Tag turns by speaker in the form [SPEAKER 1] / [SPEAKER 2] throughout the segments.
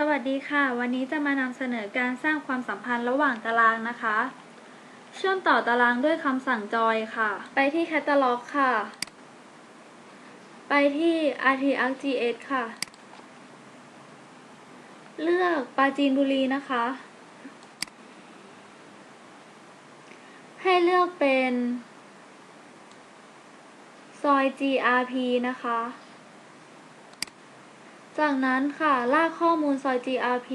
[SPEAKER 1] สวัสดีค่ะ วันนี้จะมานำเสนอการสร้างความสัมพันธ์ระหว่างตารางนะคะ เชื่อมต่อตารางด้วยคำสั่งจอยค่ะ ไปที่แคตตาล็อกค่ะ ไปที่ rtargs ค่ะ เลือกปราจีนบุรีนะคะ ให้เลือกเป็น ซอย GRP นะคะ จากนั้นค่ะ ลากข้อมูลซอย GRP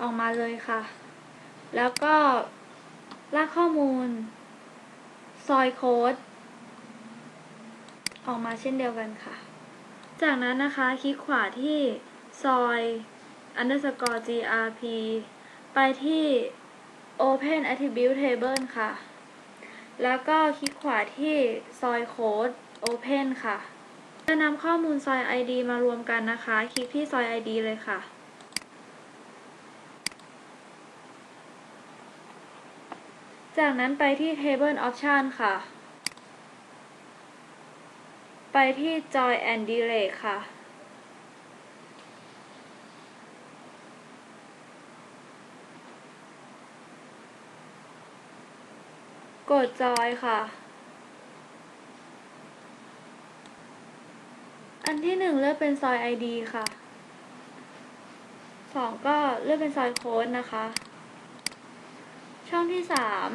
[SPEAKER 1] ออกมาเลยค่ะ แล้วก็ลากข้อมูล ซอยโค้ด ออกมาเช่นเดียวกันค่ะ จากนั้นนะคะคลิกขวาที่ซอย underscore grp ไปที่ open attribute table ค่ะ แล้วก็คลิกขวาที่ซอยโค้ด open ค่ะ จะนำข้อมูลซอย ID มารวมกันนะคะ คลิกที่ซอย ID เลยค่ะ จากนั้นไปที่ Table Option ค่ะ ไปที่ Joy and Delay ค่ะกดจอยค่ะ อัน ที่หนึ่งเลือกเป็นซอย ID ค่ะสองก็เลือกเป็นซอยโค้ดนะคะ ช่องที่สาม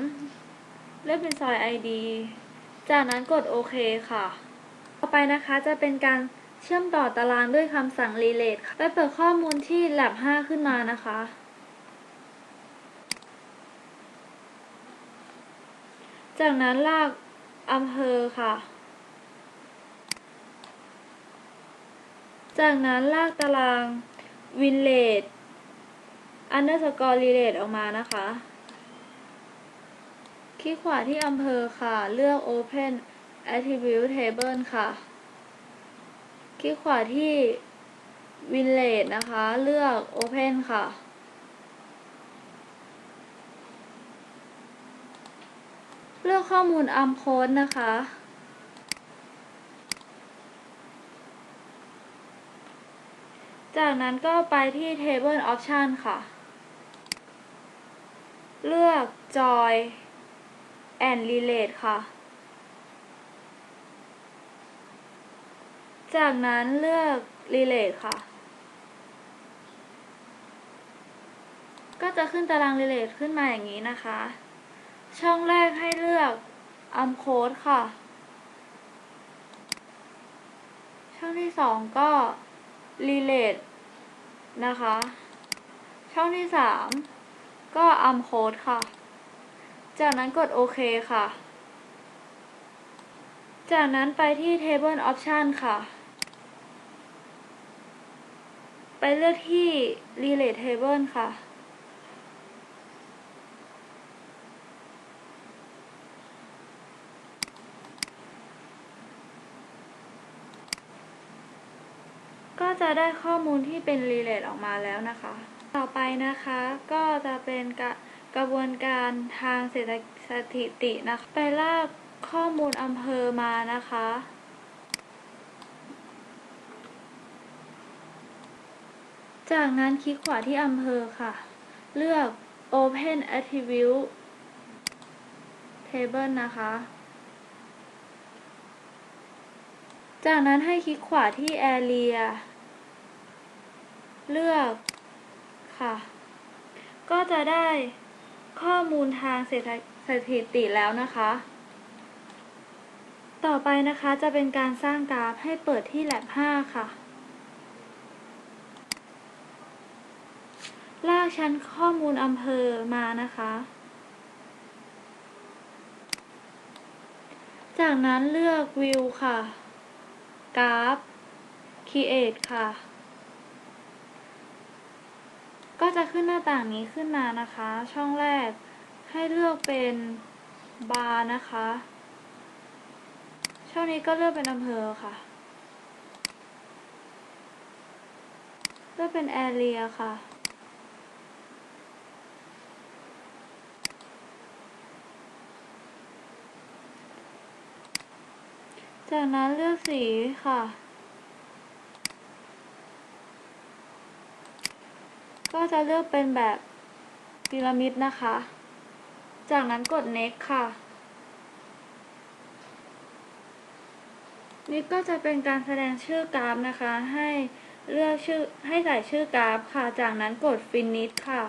[SPEAKER 1] เลือกเป็นซอย ID จากนั้นกดโอเคค่ะ ต่อไปนะคะจะเป็นการเชื่อมต่อตารางด้วยคำสั่ง relate ค่ะไปเปิดข้อมูลที่ lab 5 ขึ้นมานะคะ จากนั้นลากอำเภอค่ะ จากนั้นลากตาราง village underscore relate ออกมานะคะ คลิกขวาที่อำเภอค่ะ เลือก open attribute table ค่ะ คลิกขวาที่ village นะคะ เลือก open ค่ะ เลือกข้อมูล arm code นะคะ จากนั้นก็ไปที่ table option ค่ะ เลือก joy and relate ค่ะ จากนั้นเลือก relate ค่ะ ก็จะขึ้นตาราง relate ขึ้นมาอย่างนี้นะคะ ช่องแรกให้เลือก arm code ค่ะ ช่องที่สองก็ relate นะคะ ช่องที่สามก็ arm code ค่ะ จากนั้นกดโอเคค่ะ จากนั้นไปที่ table option ค่ะ ไปเลือกที่ relate table ค่ะ ก็ จะได้ข้อมูลที่เป็น relate ออกมาแล้วนะคะ ต่อไปนะคะก็จะเป็นกระกระบวนการทางเศรษฐสถิตินะคะ ไปลากข้อมูลอำเภอมานะคะ จากนั้นคลิกขวาที่อำเภอค่ะ เลือก Open Attribute Table นะคะ จากนั้นให้คลิกขวาที่ Area เลือกค่ะ ก็จะได้ข้อมูลทางเศรษฐสถิติแล้วนะคะ ต่อไปนะคะจะเป็นการสร้างกราฟให้เปิดที่ Lab 5 ค่ะ ลากชั้นข้อมูลอำเภอมานะคะ จากนั้นเลือก View ค่ะ กราฟ Create ค่ะ ก็จะขึ้นหน้าต่างนี้ขึ้นมานะคะ ช่องแรกให้เลือกเป็นบาร์นะคะ ช่องนี้ก็เลือกเป็นอำเภอค่ะ เลือกเป็นแอเรียค่ะ จากนั้นเลือกสีค่ะ ก็จะเลือกเป็นแบบพีระมิดนะคะ จากนั้นกด next ค่ะ นี่ก็จะเป็นการแสดงชื่อกราฟนะคะ ให้เลือกชื่อให้ใส่ชื่อกราฟค่ะ จากนั้นกด finish ค่ะ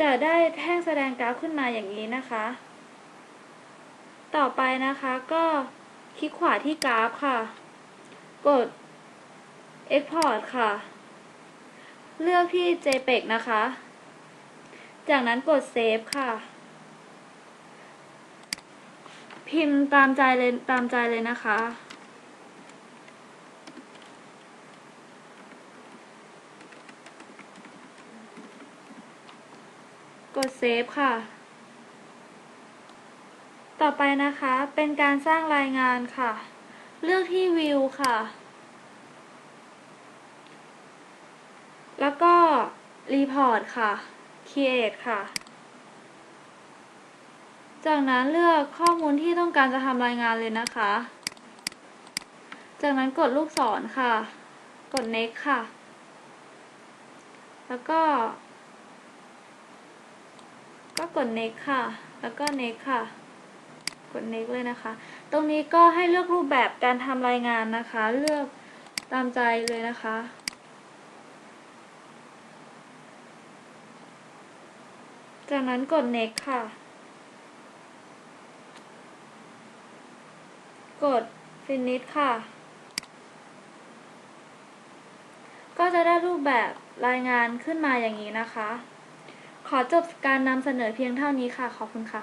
[SPEAKER 1] จะได้แท่งแสดงกราฟขึ้นมาอย่างนี้นะคะ ต่อไปนะคะก็คลิกขวาที่กราฟค่ะ กด export ค่ะ เลือกที่ JPEG นะคะ จากนั้นกด save ค่ะ พิมพ์ตามใจเลยตามใจเลยนะคะ กด save ค่ะ ต่อไปนะคะเป็นการสร้างรายงานค่ะ เลือกที่ view ค่ะ แล้วก็ report ค่ะ create ค่ะ จากนั้นเลือกข้อมูลที่ต้องการจะทำรายงานเลยนะคะ จากนั้นกดลูกศรค่ะ กด next ค่ะ แล้วก็ ก็กด next ค่ะ แล้วก็ next ค่ะ กด next เลยนะคะ ตรงนี้ก็ให้เลือกรูปแบบการทำรายงานนะคะ เลือกตามใจเลยนะคะ จากนั้นกด next ค่ะ กด finish ค่ะ ก็จะได้รูปแบบรายงานขึ้นมาอย่างนี้นะคะ ขอจบการนำเสนอเพียงเท่านี้ค่ะ ขอบคุณค่ะ